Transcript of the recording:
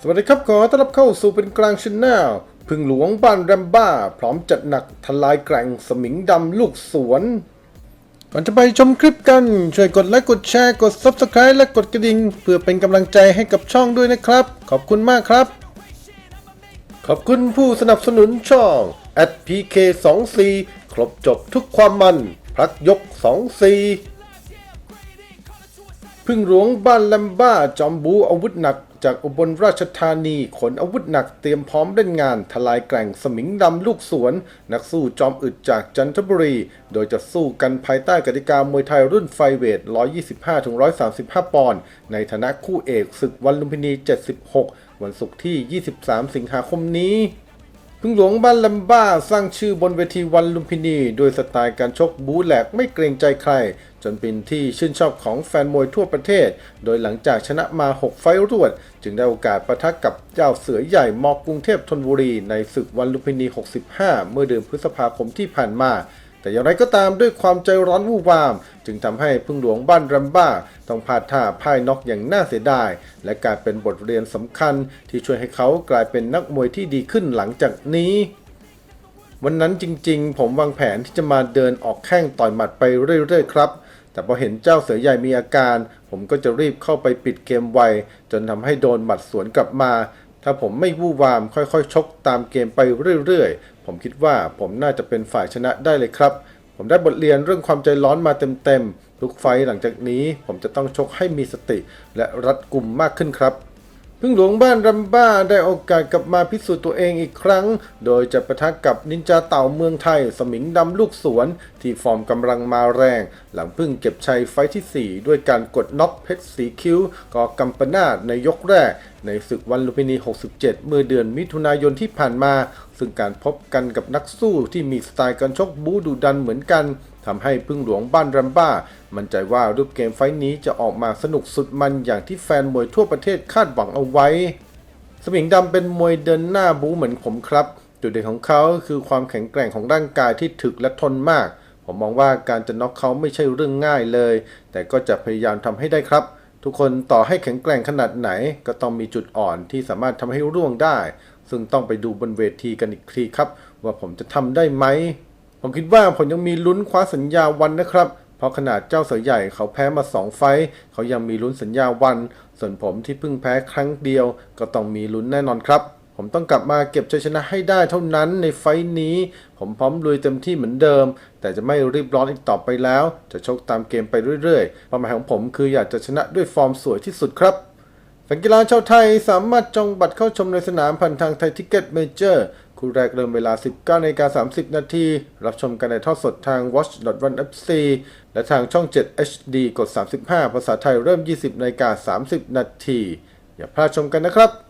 สวัสดีครับขอต้อนรับเข้าสู่เป็นกลางชแนลพึ่งหลวงบ้านแรมบ้า พร้อมจัดหนักทลายแกร่งสมิงดำลูกสวน ก่อนจะไปชมคลิปกัน ช่วยกดไลค์กดแชร์กด Subscribe และกดกระดิ่งเพื่อเป็นกำลังใจให้กับช่องด้วยนะครับ ขอบคุณมากครับ ขอบคุณผู้สนับสนุนช่อง @pk24 ครบจบทุกความมันพักยก 24 พึ่งหลวงบ้านแลมบ้า จอมบูอาวุธหนักจากอุบลราชธานีขนอาวุธหนักเตรียมพร้อมเล่นงาน ทลายแกร่งสมิงดำลูกสวน นักสู้จอมอึดจากจันทบุรี โดยจะสู้กันภายใต้กติกามวยไทยรุ่นไฟเวท 125-135 ปอนด์ในฐานะคู่เอกศึกวันลุมพินี 76 วันศุกร์ที่ 23 สิงหาคมนี้ พึ่งหลวงบ้านลัมบ้าสร้างชื่อบนเวทีวันลุมพินีด้วยสไตล์การชกบูแหลกไม่เกรงใจใคร จนเป็นที่ชื่นชอบของแฟนมวยทั่วประเทศ โดยหลังจากชนะมา 6 ไฟรวด จึงได้โอกาสประทะกับเจ้าเสือใหญ่มอกรุงเทพธนบุรีในศึกวันลุมพินี 65 เมื่อเดือนพฤษภาคมที่ผ่านมา แต่อย่างไรก็ตามด้วยความใจร้อนวู่วาม จึงทำให้พึ่งหลวงบ้านรัมบ้า ต้องพลาดท่าพ่ายน็อกอย่างน่าเสียดาย และกลายเป็นบทเรียนสำคัญ ที่ช่วยให้เขากลายเป็นนักมวยที่ดีขึ้นหลังจากนี้วันนั้นจริงๆ ผมวางแผนที่จะมาเดินออกแข้งต่อยหมัดไปเรื่อยๆครับ แต่พอเห็นเจ้าเสือใหญ่มีอาการ ผมก็จะรีบเข้าไปปิดเกมไว จนทำให้โดนหมัดสวนกลับมา ถ้าผมไม่วู่วามค่อยๆ ชกตามเกมไปเรื่อยๆ ผมคิดว่าผมน่าจะเป็นฝ่ายชนะได้เลยครับ ผมได้บทเรียนเรื่องความใจร้อนมาเต็มๆ ทุกไฟหลังจากนี้ ผมจะต้องชกให้มีสติ และรัดกุมมากขึ้นครับพึ่งหลวงบ้านรัมบ้าได้โอกาสกลับมาพิสูจน์ตัวเองอีกครั้ง โดยจะประทะกับนินจาเต่าเมืองไทย สมิงดำลูกสวน ที่ฟอร์มกำลังมาแรง หลังพิ่งเก็บชัยไฟที่ 4 ด้วยการกดน็อกเพชรสีคิ้วกอกัมปนาตในยกแรก ในศึกวันลุมพินี 67 เมื่อเดือนมิถุนายนที่ผ่านมา ซึ่งการพบกันกับนักสู้ที่มีสไตล์การชกบูดุดันเหมือนกันทำให้พึ่งหลวงบ้านรัมบ้า มั่นใจว่ารูปเกมไฟท์นี้จะออกมาสนุกสุดมันอย่างที่แฟนมวยทั่วประเทศคาดหวังเอาไว้ สมิงดำเป็นมวยเดินหน้าบูเหมือนผมครับ จุดเด่นของเขาคือความแข็งแกร่งของร่างกายที่ถึกและทนมาก ผมมองว่าการจะน็อกเขาไม่ใช่เรื่องง่ายเลย แต่ก็จะพยายามทำให้ได้ครับ ทุกคนต่อให้แข็งแกร่งขนาดไหน ก็ต้องมีจุดอ่อนที่สามารถทำให้ร่วงได้ ซึ่งต้องไปดูบนเวทีกันอีกทีครับ ว่าผมจะทำได้ไหม ผมคิดว่าผมยังมีลุ้นคว้าสัญญาวันนะครับ เพราะขนาดเจ้าเสือใหญ่เขาแพ้มา2ไฟเขายังมีลุ้นสัญญาวัน ส่วนผมที่เพิ่งแพ้ครั้งเดียว ก็ต้องมีลุ้นแน่นอนครับ ผมต้องกลับมาเก็บชัยชนะให้ได้เท่านั้นในไฟต์นี้ ผมพร้อมลุยเต็มที่เหมือนเดิม แต่จะไม่รีบร้อนอีกต่อไปแล้ว จะชกตามเกมไปเรื่อยๆเป้าหมายของผมคืออยากจะชนะด้วยฟอร์มสวยที่สุดครับแฟนกีฬาชาวไทยสามารถจองบัตรเข้าชมในสนามผ่านทางไทยทิกเก็ตเมเจอร์คู่แรกเริ่มเวลา 19นาฬิกา30 นาที รับชมกันในทอดสดทาง watch.1fc และทางช่อง 7 HD กด 35 ภาษาไทยเริ่ม 20นาฬิกา30 นาที อย่าพลาดชมกันนะครับ